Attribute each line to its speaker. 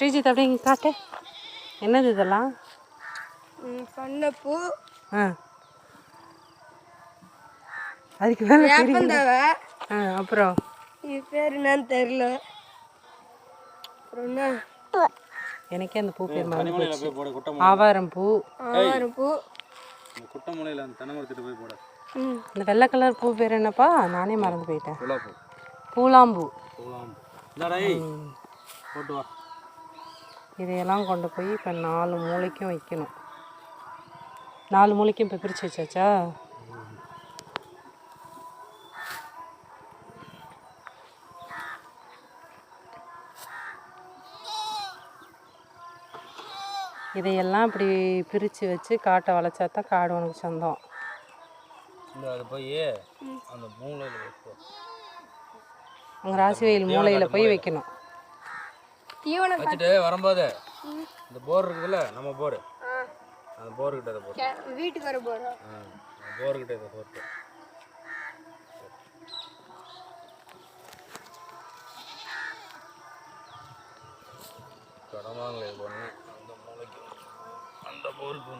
Speaker 1: ஸ்ரீஜித் அப்படியே காட்டு. என்னது இதெல்லாம்?
Speaker 2: பண்ணப்பூ
Speaker 1: ஆ. அதுக்கு மேலே ஆ அப்புறம்?
Speaker 2: இது பேர் என்னன்னு தெரியல. அப்புறம் என்ன?
Speaker 1: எனக்கே அந்த பூ பேர் மறந்து போச்சு. ஆவாரம் பூ.
Speaker 2: ஆவாரம் பூ.
Speaker 3: இந்த குட்டை முனையில அந்த தென்னை மரத்திட்ட போய் போட.
Speaker 1: இந்த வெள்ளை கலர் பூ பேர் என்னப்பா? நானே மறந்து போயிட்டேன். பூலாம்பூ.
Speaker 3: ஏய். போட்டு வா.
Speaker 1: இதையெல்லாம் கொண்டு போய் இப்போ நாலு மூளைக்கும் வைக்கணும். நாலு மூளைக்கும் இப்போ பிரித்து வச்சாச்சா? இதையெல்லாம் இப்படி பிரித்து வச்சு காட்டை வளைச்சா தான் காடு உனக்கு சொந்தம்.
Speaker 3: அது போய் அந்த
Speaker 1: அங்கே ராசிவெயில் மூலையில் போய் வைக்கணும்.
Speaker 2: தீவனம்
Speaker 3: வச்சுட்டு வரும்போது இந்த போர் இருக்குதுல்ல நம்ம போர். அந்த போர் கிட்ட அதை போட்டு
Speaker 2: வீட்டுக்கு வர போகிறோம்
Speaker 3: போர் கிட்ட இதை போட்டு. கடமாங்க ஒன்று அந்த மூளைக்கு. அந்த போருக்கு